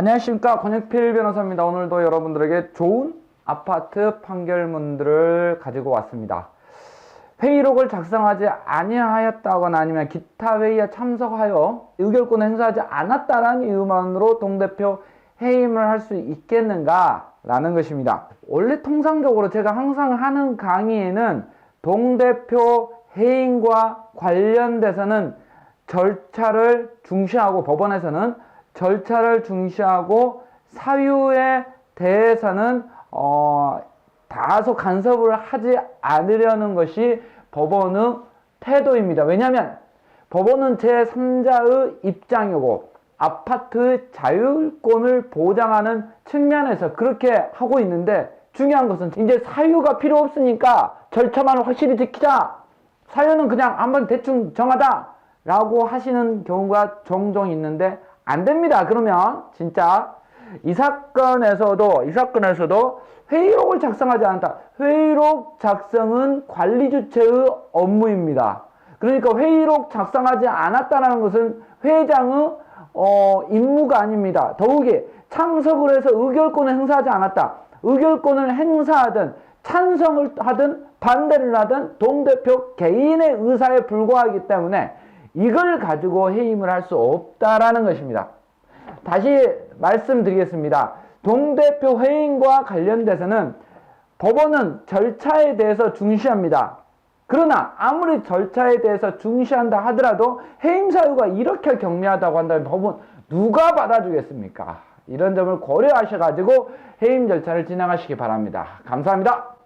안녕하십니까 권혁필 변호사입니다. 오늘도 여러분들에게 좋은 아파트 판결문들을 가지고 왔습니다. 회의록을 작성하지 아니하였다거나 아니면 기타 회의에 참석하여 의결권을 행사하지 않았다라는 이유만으로 동대표 해임을 할 수 있겠는가? 라는 것입니다. 원래 통상적으로 제가 항상 하는 강의에는 동대표 해임과 관련돼서는 절차를 중시하고 법원에서는 절차를 중시하고 사유에 대해서는 어, 다소 간섭을 하지 않으려는 것이 법원의 태도입니다. 왜냐하면 법원은 제3자의 입장이고 아파트 자율권을 보장하는 측면에서 그렇게 하고 있는데 중요한 것은 이제 사유가 필요 없으니까 절차만 확실히 지키자. 사유는 그냥 한번 대충 정하자. 라고 하시는 경우가 종종 있는데 안 됩니다. 그러면 진짜 이 사건에서도 이 사건에서도 회의록을 작성하지 않았다. 회의록 작성은 관리 주체의 업무입니다. 그러니까 회의록 작성하지 않았다는 것은 회장의 어, 임무가 아닙니다. 더욱이 참석을 해서 의결권을 행사하지 않았다. 의결권을 행사하든 찬성을 하든 반대를 하든 동대표 개인의 의사에 불과하기 때문에 이걸 가지고 해임을 할 수 없다라는 것입니다. 다시 말씀드리겠습니다. 동대표 해임과 관련돼서는 법원은 절차에 대해서 중시합니다. 그러나 아무리 절차에 대해서 중시한다 하더라도 해임 사유가 이렇게 경미하다고 한다면 법원 누가 받아주겠습니까? 이런 점을 고려하셔가지고 해임 절차를 진행하시기 바랍니다. 감사합니다.